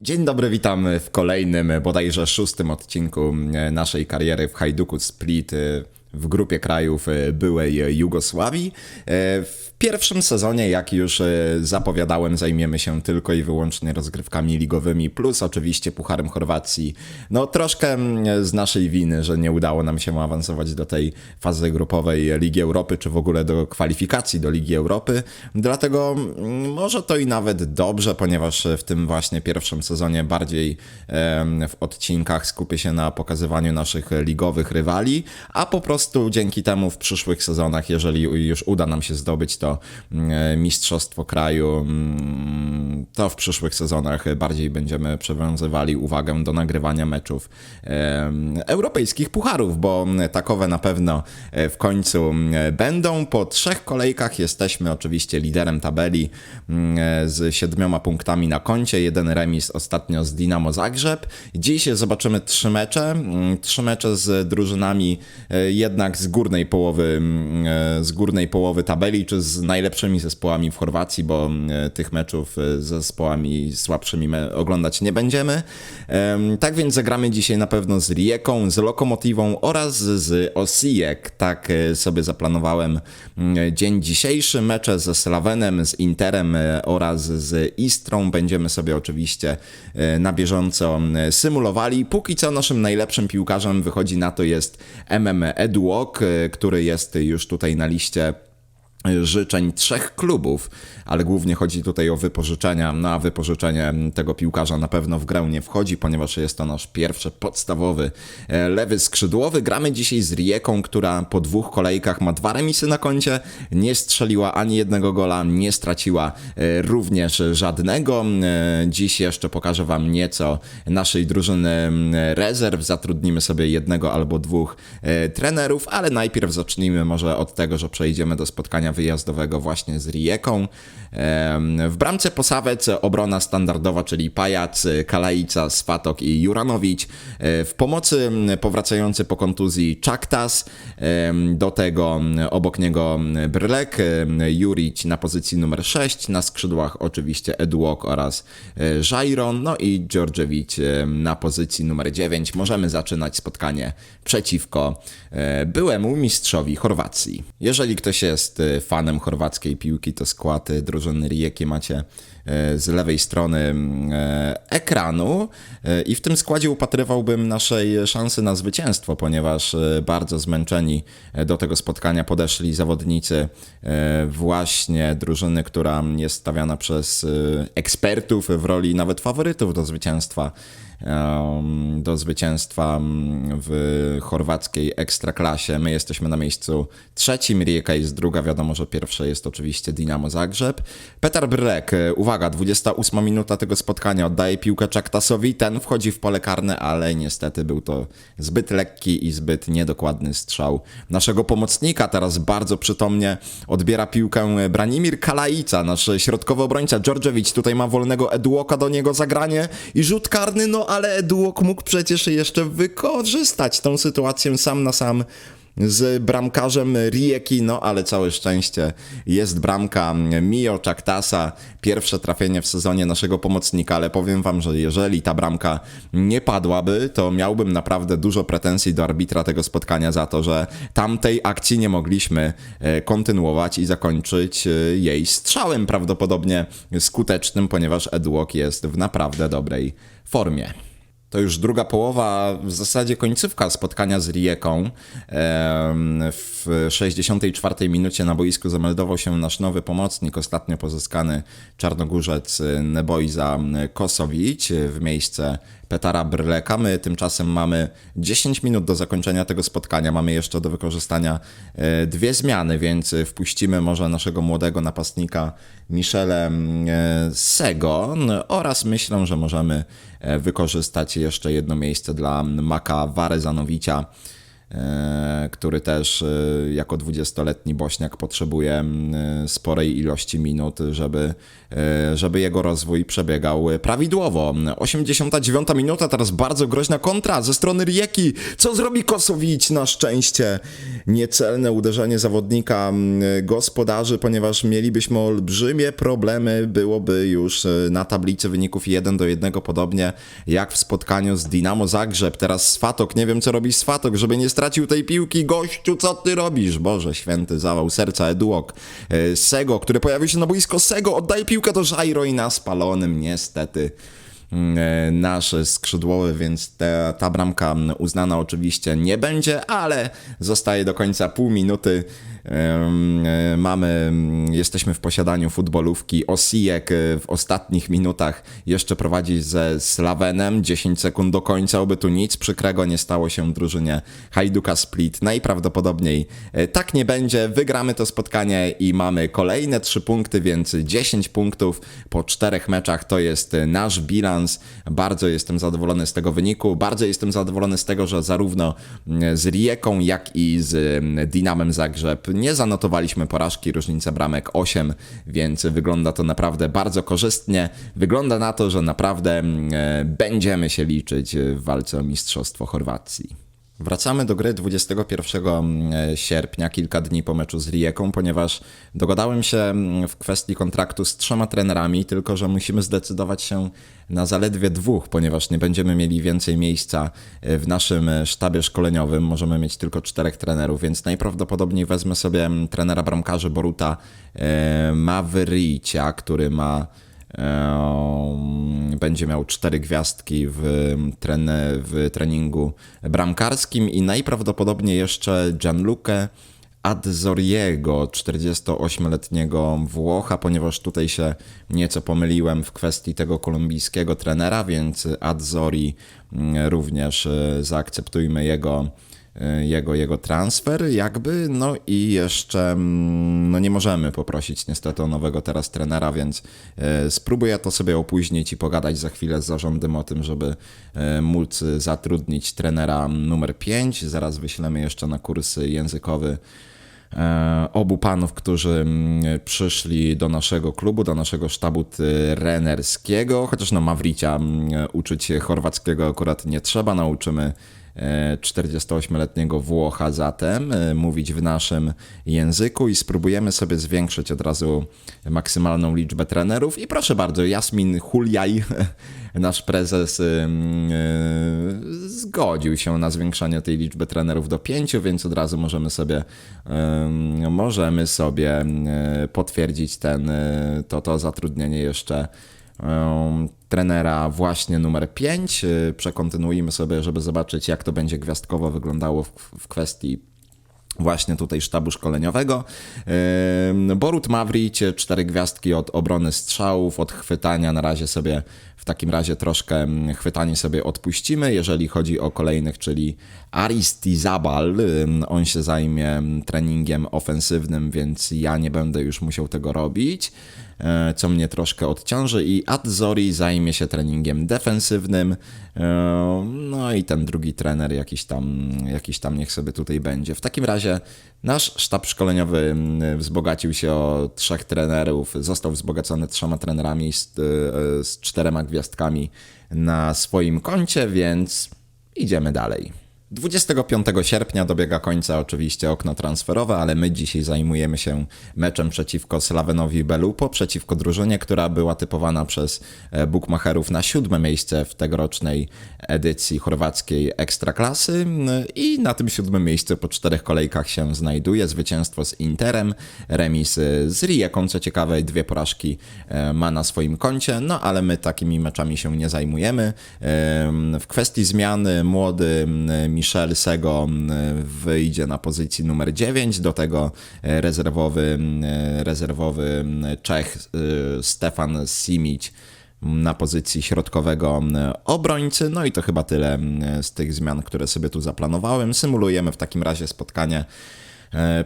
Dzień dobry, witamy w kolejnym, bodajże szóstym odcinku e, naszej kariery w Hajduku Split e, w grupie krajów e, byłej Jugosławii. W pierwszym sezonie, jak już zapowiadałem, zajmiemy się tylko i wyłącznie rozgrywkami ligowymi, plus oczywiście Pucharem Chorwacji. No troszkę mm, z naszej winy, że nie udało nam się awansować do tej fazy grupowej Ligi Europy, czy w ogóle do kwalifikacji do Ligi Europy. Dlatego mm, może to i nawet dobrze, ponieważ w tym właśnie pierwszym sezonie bardziej w odcinkach skupię się na pokazywaniu naszych ligowych rywali, a po prostu dzięki temu w przyszłych sezonach, jeżeli już uda nam się zdobyć to mm, mistrzostwo kraju, mm, to w przyszłych sezonach bardziej będziemy przywiązywali uwagę do nagrywania meczów europejskich pucharów, bo takowe na pewno e, w końcu będą. Po trzech kolejkach jesteśmy oczywiście liderem tabeli z siedmioma punktami na koncie, jeden remis ostatnio z Dinamo Zagrzeb. Dziś zobaczymy trzy mecze, trzy mecze z drużynami e, jednak z górnej połowy, z górnej połowy tabeli, czy z najlepszymi zespołami w Chorwacji, bo tych meczów z zespołami słabszymi oglądać nie będziemy. Tak więc zagramy dzisiaj na pewno z Rieką, z Lokomotywą oraz z Osijek. Tak e, sobie zaplanowałem dzień dzisiejszy. Mecze ze Slawenem, z Interem e, oraz z Istrą będziemy sobie oczywiście e, na bieżąco symulowali. Póki co naszym najlepszym piłkarzem wychodzi na to jest MM Eduok, który jest już tutaj na liście życzeń trzech klubów, ale głównie chodzi tutaj o wypożyczenia. No a wypożyczenie tego piłkarza na pewno w grę nie wchodzi, ponieważ jest to nasz pierwszy podstawowy e, lewy skrzydłowy. Gramy dzisiaj z Rieką, która po dwóch kolejkach ma dwa remisy na koncie, nie strzeliła ani jednego gola, nie straciła e, również żadnego. E, dziś jeszcze pokażę Wam nieco naszej drużyny rezerw. Zatrudnimy sobie jednego albo dwóch trenerów, ale najpierw zacznijmy może od tego, że przejdziemy do spotkania wyjazdowego właśnie z Rijeką. W bramce Posawec obrona standardowa, czyli Pajac, Kalaica, Swatok i Juranowicz. E, w pomocy powracający po kontuzji Czaktas, do tego obok niego Brlek, Jurić na pozycji numer 6, na skrzydłach oczywiście Eduok oraz e, Żajron, no i Dżordżewicz na pozycji numer 9. Możemy zaczynać spotkanie przeciwko e, byłemu mistrzowi Chorwacji. Jeżeli ktoś jest fanem chorwackiej piłki, to skład drużyny Rijeki macie e, z lewej strony mm, e, ekranu. E, i w tym składzie upatrywałbym naszej szansy na zwycięstwo, ponieważ bardzo zmęczeni do tego spotkania podeszli zawodnicy właśnie drużyny, która jest stawiana przez ekspertów w roli nawet faworytów do zwycięstwa do zwycięstwa w chorwackiej ekstraklasie. My jesteśmy na miejscu trzecim, Rijeka jest druga, wiadomo, że pierwsze jest oczywiście Dinamo Zagrzeb. Petar Brek, uwaga, 28 minuta tego spotkania, oddaje piłkę Czaktasowi, ten wchodzi w pole karne, ale niestety był to zbyt lekki i zbyt niedokładny strzał naszego pomocnika. Teraz bardzo przytomnie odbiera piłkę Branimir Kalaica, nasz środkowy obrońca. Dżordżewicz tutaj ma wolnego Eduoka do niego zagranie i rzut karny, no ale Eduok mógł przecież jeszcze wykorzystać tą sytuację sam na sam z bramkarzem Rieki, no ale całe szczęście jest bramka Mio Czaktasa, pierwsze trafienie w sezonie naszego pomocnika, ale powiem wam, że jeżeli ta bramka nie padłaby, to miałbym naprawdę dużo pretensji do arbitra tego spotkania za to, że tamtej akcji nie mogliśmy e, kontynuować i zakończyć e, jej strzałem prawdopodobnie skutecznym, ponieważ Edwok jest w naprawdę dobrej formie. To już druga połowa, w zasadzie końcówka spotkania z Rijeką. W 64 minucie na boisku zameldował się nasz nowy pomocnik, ostatnio pozyskany czarnogórzec Nebojza Kosowicz w miejsce Petara Brleka. My tymczasem mamy 10 minut do zakończenia tego spotkania. Mamy jeszcze do wykorzystania e, dwie zmiany, więc wpuścimy może naszego młodego napastnika Michele e, Sego oraz myślę, że możemy e, wykorzystać jeszcze jedno miejsce dla Maka Warezanowicia który też e, jako 20-letni Bośniak potrzebuje e, sporej ilości minut, żeby, e, żeby jego rozwój przebiegał prawidłowo. 89 minuta, teraz bardzo groźna kontra ze strony Rieki. Co zrobi Kosowicz? Na szczęście niecelne uderzenie zawodnika gospodarzy, ponieważ mielibyśmy olbrzymie problemy, byłoby już e, na tablicy wyników 1 do 1 podobnie jak w spotkaniu z Dinamo Zagrzeb. Teraz Swatok, nie wiem co robi Swatok, żeby nie stracił tej piłki. Gościu, co ty robisz? Boże święty, zawał serca Eduok. E, Sego, który pojawił się na boisko. Sego, oddaje piłkę do Żajro i na spalonym niestety e, nasz skrzydłowy, więc te, ta bramka uznana oczywiście nie będzie, ale zostaje do końca pół minuty. E, Mamy, jesteśmy w posiadaniu futbolówki. Osijek e, w ostatnich minutach jeszcze prowadzi ze Slawenem. 10 sekund do końca, oby tu nic przykrego nie stało się drużynie Hajduka Split. Najprawdopodobniej e, tak nie będzie. Wygramy to spotkanie i mamy kolejne 3 punkty, więc 10 punktów po czterech meczach to jest nasz bilans. Bardzo jestem zadowolony z tego wyniku. Bardzo jestem zadowolony z tego, że zarówno z Rieką, jak i z Dinamem Zagrzeb nie zanotowaliśmy porażki, różnica bramek 8, więc wygląda to naprawdę bardzo korzystnie. Wygląda na to, że naprawdę mm, e, będziemy się liczyć w walce o Mistrzostwo Chorwacji. Wracamy do gry 21 sierpnia, kilka dni po meczu z Rijeką, ponieważ dogadałem się mm, w kwestii kontraktu z trzema trenerami, tylko że musimy zdecydować się na zaledwie dwóch, ponieważ nie będziemy mieli więcej miejsca e, w naszym sztabie szkoleniowym. Możemy mieć tylko czterech trenerów, więc najprawdopodobniej wezmę sobie mm, trenera bramkarzy Boruta e, Mavricia, który ma będzie miał cztery gwiazdki w, trene, w treningu bramkarskim i najprawdopodobniej jeszcze Gianluca Adzoriego, 48-letniego Włocha, ponieważ tutaj się nieco pomyliłem w kwestii tego kolumbijskiego trenera, więc Adzori mm, również e, zaakceptujmy jego jego, jego transfer, jakby, no i jeszcze mm, no nie możemy poprosić niestety o nowego teraz trenera, więc e, spróbuję to sobie opóźnić i pogadać za chwilę z zarządem o tym, żeby e, móc zatrudnić trenera numer 5. Zaraz wyślemy jeszcze na kursy językowy e, obu panów, którzy mm, przyszli do naszego klubu, do naszego sztabu trenerskiego, chociaż no Mawricia mm, uczyć chorwackiego akurat nie trzeba, nauczymy e, 48-letniego Włocha zatem e, mówić w naszym języku i spróbujemy sobie zwiększyć od razu maksymalną liczbę trenerów. I proszę bardzo, Jasmin Huljaj, nasz prezes e, zgodził się na zwiększanie tej liczby trenerów do pięciu, więc od razu możemy sobie możemy sobie y, potwierdzić ten, to, to zatrudnienie jeszcze trenera właśnie numer 5. Przekontynuujmy sobie, żeby zobaczyć jak to będzie gwiazdkowo wyglądało w, w kwestii właśnie tutaj sztabu szkoleniowego. Borut Mavric, cztery gwiazdki od obrony strzałów, od chwytania na razie sobie w takim razie troszkę chwytanie sobie odpuścimy. Jeżeli chodzi o kolejnych, czyli Aristizabal, on się zajmie treningiem ofensywnym, więc ja nie będę już musiał tego robić, co mnie troszkę odciąży i Adzori zajmie się treningiem defensywnym, e, no i ten drugi trener jakiś tam, jakiś tam niech sobie tutaj będzie. W takim razie nasz sztab szkoleniowy wzbogacił się o trzech trenerów, został wzbogacony trzema trenerami z, e, z czterema gwiazdkami na swoim koncie, więc idziemy dalej. 25 sierpnia dobiega końca oczywiście okno transferowe, ale my dzisiaj zajmujemy się meczem przeciwko Slavenowi Belupo, przeciwko drużynie, która była typowana przez e, bookmacherów na siódme miejsce w tegorocznej edycji chorwackiej Ekstraklasy i na tym siódmym miejscu po czterech kolejkach się znajduje zwycięstwo z Interem, remis z Rijeką, co ciekawe dwie porażki e, ma na swoim koncie, no ale my takimi meczami się nie zajmujemy. Em, W kwestii zmiany młody Michel Sego mm, wyjdzie na pozycji numer 9, do tego e, rezerwowy, mm, e, rezerwowy mm, Czech e, Stefan Simić na pozycji środkowego obrońcy. No i to chyba tyle z tych zmian, które sobie tu zaplanowałem. Symulujemy w takim razie spotkanie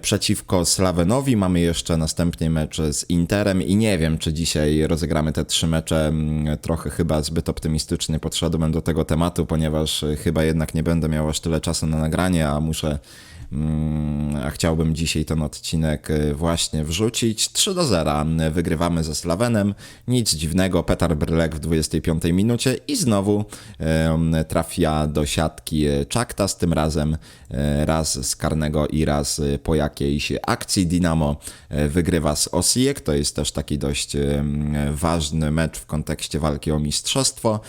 przeciwko Slawenowi. Mamy jeszcze następnie mecz z Interem i nie wiem, czy dzisiaj rozegramy te trzy mecze. Mm, Trochę chyba zbyt optymistycznie podszedłem do tego tematu, ponieważ e, chyba jednak nie będę miał aż tyle czasu na nagranie, a muszę a chciałbym dzisiaj ten odcinek y, właśnie wrzucić. 3 do 0 wygrywamy ze Slawenem. Nic dziwnego, Petar Brylek w 25 minucie i znowu trafia do siatki Czaktas, tym razem e, raz z karnego i raz po jakiejś akcji. Dinamo e, wygrywa z Osijek, to jest też taki dość ważny mecz w kontekście walki o mistrzostwo.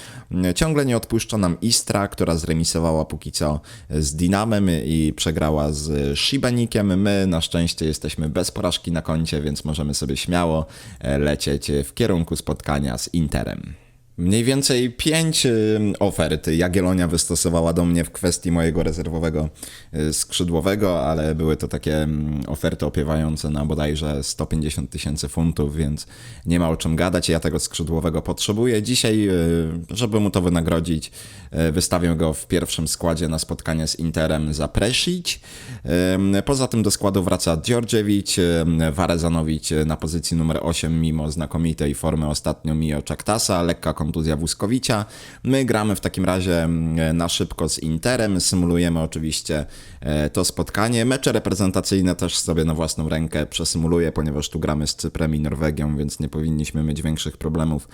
Ciągle nie odpuszcza nam Istra, która zremisowała póki co z Dinamem i przegrała z Shibanikiem. My na szczęście jesteśmy bez porażki na koncie, więc możemy sobie śmiało e, lecieć w kierunku spotkania z Interem. Mniej więcej pięć y, ofert Jagiellonia wystosowała do mnie w kwestii mojego rezerwowego y, skrzydłowego, ale były to takie mm, oferty opiewające na bodajże 150 tysięcy funtów, więc nie ma o czym gadać. Ja tego skrzydłowego potrzebuję. Dzisiaj, y, żeby mu to wynagrodzić, wystawię go w pierwszym składzie na spotkanie z Interem za Presić. Poza tym do składu wraca Djordjevic, Warezanowicz na pozycji numer 8 mimo znakomitej formy ostatnio Mio Czaktasa, lekka kontuzja Wuskowicza. My gramy w takim razie mm, na szybko z Interem, symulujemy oczywiście e, to spotkanie. Mecze reprezentacyjne też sobie na własną rękę przesymuluję, ponieważ tu gramy z Cyprem i Norwegią, więc nie powinniśmy mieć większych problemów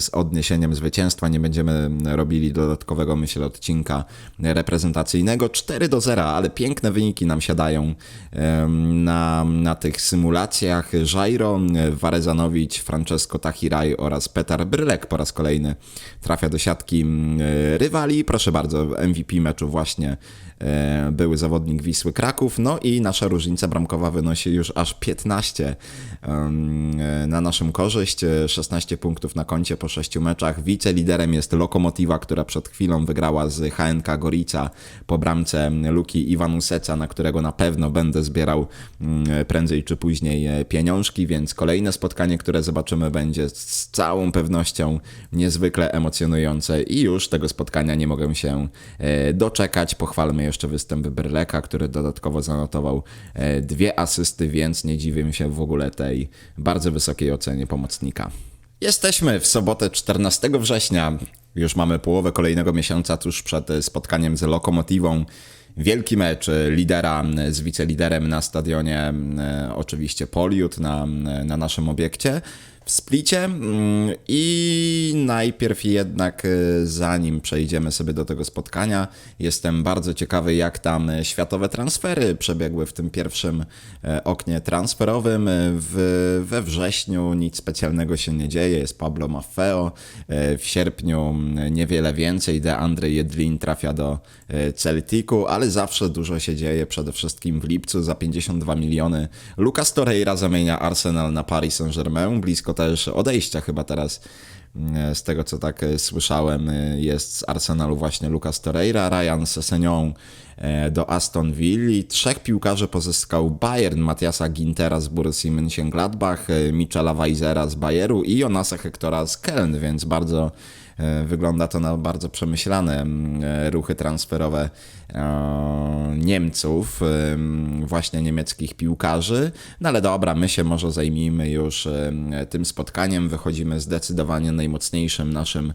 z odniesieniem zwycięstwa. Nie będziemy robili dodatkowego, myślę, odcinka reprezentacyjnego. 4 do 0, ale piękne wyniki nam siadają na, na tych symulacjach. Jairo, Warezanowicz, Francesco Tahiraj oraz Petar Brylek po raz kolejny kolejny trafia do siatki mm, e, rywali. Proszę bardzo, MVP meczu właśnie e, były zawodnik Wisły Kraków. No i nasza różnica bramkowa wynosi już aż 15 e, na naszą korzyść. 16 punktów na koncie po 6 meczach. Wiceliderem jest Lokomotiva, która przed chwilą wygrała z HNK Gorica po bramce Luki Iwanuseca, na którego na pewno będę zbierał mm, prędzej czy później pieniążki, więc kolejne spotkanie, które zobaczymy będzie z całą pewnością niezwykle emocjonujące i już tego spotkania nie mogę się e, doczekać. Pochwalmy jeszcze występ Berleka, który dodatkowo zanotował e, dwie asysty, więc nie dziwię się w ogóle tej bardzo wysokiej ocenie pomocnika. Jesteśmy w sobotę 14 września. Już mamy połowę kolejnego miesiąca tuż przed spotkaniem z Lokomotywą. Wielki mecz lidera z wiceliderem na stadionie, e, oczywiście Poliut na, na naszym obiekcie w Splicie mm, i najpierw jednak y, zanim przejdziemy sobie do tego spotkania, jestem bardzo ciekawy jak tam światowe transfery przebiegły w tym pierwszym e, oknie transferowym. W, we wrześniu nic specjalnego się nie dzieje, jest Pablo Maffeo, e, w sierpniu mm, niewiele więcej, DeAndre Jedlin trafia do e, Celticu, ale zawsze dużo się dzieje, przede wszystkim w lipcu za 52 miliony Lucas Torreira zamienia Arsenal na Paris Saint-Germain, blisko też odejścia chyba teraz mm, z tego co tak e, słyszałem, e, jest z Arsenalu właśnie Lucas Torreira, Ryan Sessegnon do Aston Villa trzech piłkarzy pozyskał Bayern, Matiasa Gintera z Borussii Mönchengladbach, Michela Weisera z Bayeru i Jonasa Hectora z Köln, więc bardzo E, wygląda to na bardzo przemyślane mm, e, ruchy transferowe e, Niemców, właśnie niemieckich piłkarzy. No ale dobra, my się może zajmijmy już tym spotkaniem. Wychodzimy zdecydowanie najmocniejszym naszym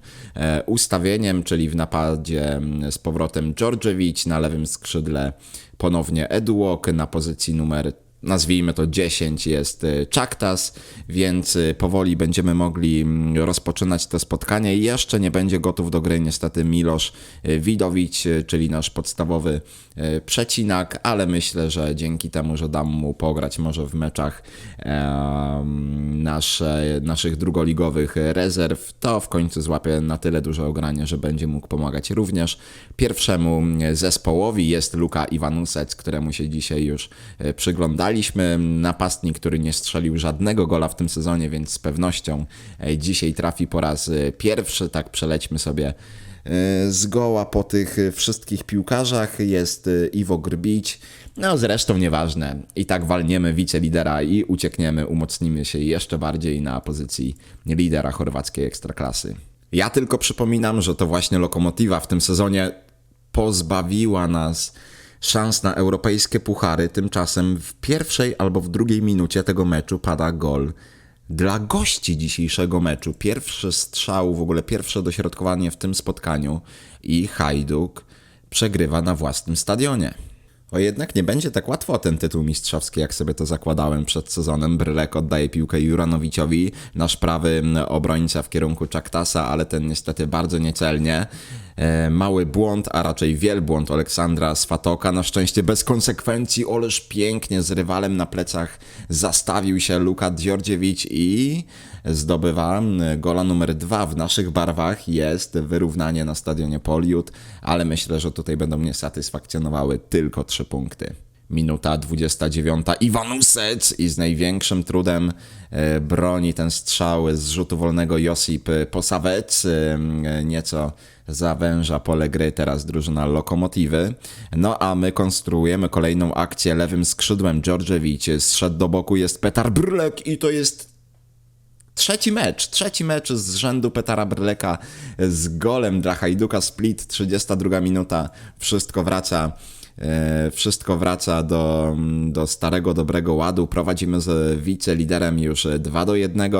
ustawieniem, czyli w napadzie z powrotem Djordjevic, na lewym skrzydle ponownie Eduok, na pozycji numer nazwijmy to 10 jest y, Czaktas, więc y, powoli będziemy mogli mm, rozpoczynać to spotkanie. Jeszcze nie będzie gotów do gry niestety Milosz y, Widowicz, czyli nasz podstawowy przecinak, ale myślę, że dzięki temu, że dam mu pograć może w meczach nasze, naszych drugoligowych rezerw, to w końcu złapie na tyle duże ogranie, że będzie mógł pomagać również pierwszemu zespołowi. Jest Luka Iwanusec, któremu się dzisiaj już przygląda Daliśmy napastnik, który nie strzelił żadnego gola w tym sezonie, więc z pewnością e, dzisiaj trafi po raz e, pierwszy. Tak przelećmy sobie e, zgoła po tych wszystkich piłkarzach. Jest Iwo Grbić. No zresztą nieważne. I tak walniemy wicelidera i uciekniemy, umocnimy się jeszcze bardziej na pozycji lidera chorwackiej ekstraklasy. Ja tylko przypominam, że to właśnie Lokomotiva w tym sezonie pozbawiła nas szans na europejskie puchary. Tymczasem w pierwszej albo w drugiej minucie tego meczu pada gol dla gości dzisiejszego meczu. Pierwszy strzał, w ogóle pierwsze dośrodkowanie w tym spotkaniu i Hajduk przegrywa na własnym stadionie. O jednak nie będzie tak łatwo o ten tytuł mistrzowski, jak sobie to zakładałem przed sezonem. Brylek oddaje piłkę Juranowiciowi, nasz prawy obrońca w kierunku Czaktasa, ale ten niestety bardzo niecelnie. E, mały błąd, a raczej wielbłąd Aleksandra Swatoka. Na szczęście bez konsekwencji, oleż pięknie z rywalem na plecach zastawił się Luka Dziordziewicz i zdobywa gola numer dwa w naszych barwach. Jest wyrównanie na stadionie Poliut, ale myślę, że tutaj będą mnie satysfakcjonowały tylko trzy punkty. Minuta 29. Iwanusec i z największym trudem e, broni ten strzał z rzutu wolnego Josip Posawec. E, nieco zawęża pole gry teraz drużyna Lokomotywy. No a my konstruujemy kolejną akcję lewym skrzydłem. Dżordżewicz zszedł do boku, jest Petar Brlek i to jest Trzeci mecz, trzeci mecz z rzędu Petara Brleka z golem dla Hajduka Split, 32 minuta, wszystko wraca wszystko wraca do, do starego, dobrego ładu. Prowadzimy z wiceliderem już 2 do 1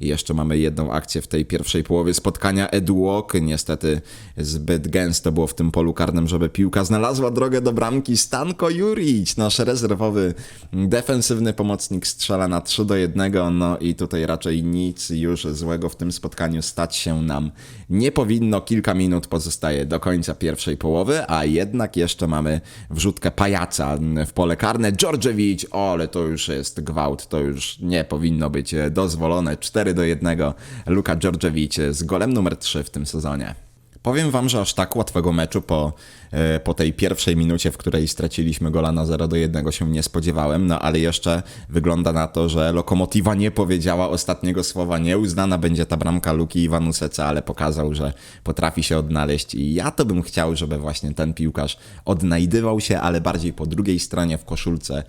i jeszcze mamy jedną akcję w tej pierwszej połowie spotkania. Eduok niestety zbyt gęsto było w tym polu karnym, żeby piłka znalazła drogę do bramki. Stanko Juric, nasz rezerwowy defensywny pomocnik strzela na 3 do 1. No i tutaj raczej nic już złego w tym spotkaniu stać się nam nie powinno. Kilka minut pozostaje do końca pierwszej połowy, a jednak jeszcze mamy wrzutkę pajaca w pole karne. Dżordżewicz, o, ale to już jest gwałt, to już nie powinno być dozwolone. 4 do 1. Luka Dżordżewicz z golem numer 3 w tym sezonie. Powiem wam, że aż tak łatwego meczu po, e, po tej pierwszej minucie, w której straciliśmy gola na 0 do 1 się nie spodziewałem, no ale jeszcze wygląda na to, że Lokomotiva nie powiedziała ostatniego słowa, nieuznana będzie ta bramka Luki Iwanuseca, ale pokazał, że potrafi się odnaleźć. I ja to bym chciał, żeby właśnie ten piłkarz odnajdywał się, ale bardziej po drugiej stronie w koszulce e,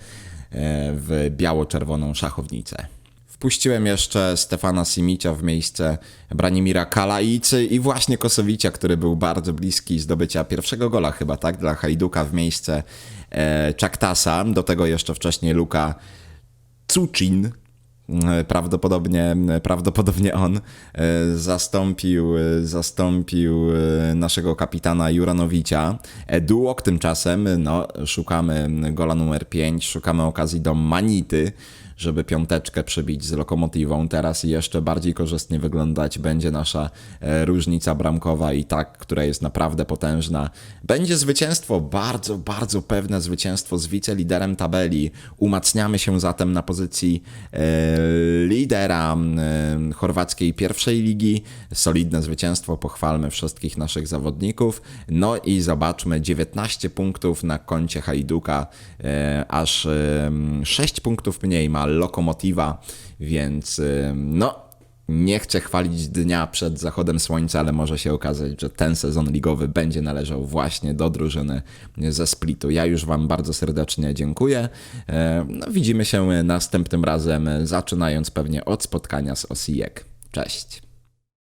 w biało-czerwoną szachownicę. Wpuściłem jeszcze Stefana Simicia w miejsce Branimira Kalaicy i właśnie Kosowicia, który był bardzo bliski zdobycia pierwszego gola chyba, tak, dla Hajduka w miejsce e, Czaktasa. Do tego jeszcze wcześniej Luka Cucin, e, prawdopodobnie, prawdopodobnie on e, zastąpił, zastąpił e, naszego kapitana Juranowicza. Duok tymczasem, no, szukamy gola numer 5, szukamy okazji do Manity, żeby piąteczkę przebić z lokomotywą. Teraz jeszcze bardziej korzystnie wyglądać będzie nasza e, różnica bramkowa i tak, która jest naprawdę potężna. Będzie zwycięstwo, bardzo, bardzo pewne zwycięstwo z wiceliderem tabeli. Umacniamy się zatem na pozycji e, lidera e, chorwackiej pierwszej ligi. Solidne zwycięstwo, pochwalmy wszystkich naszych zawodników. No i zobaczmy, 19 punktów na koncie Hajduka, e, aż 6 e, punktów mniej ma Lokomotiva, więc no nie chcę chwalić dnia przed zachodem słońca, ale może się okazać, że ten sezon ligowy będzie należał właśnie do drużyny ze Splitu. Ja już Wam bardzo serdecznie dziękuję. No, widzimy się następnym razem, zaczynając pewnie od spotkania z Osijek. Cześć.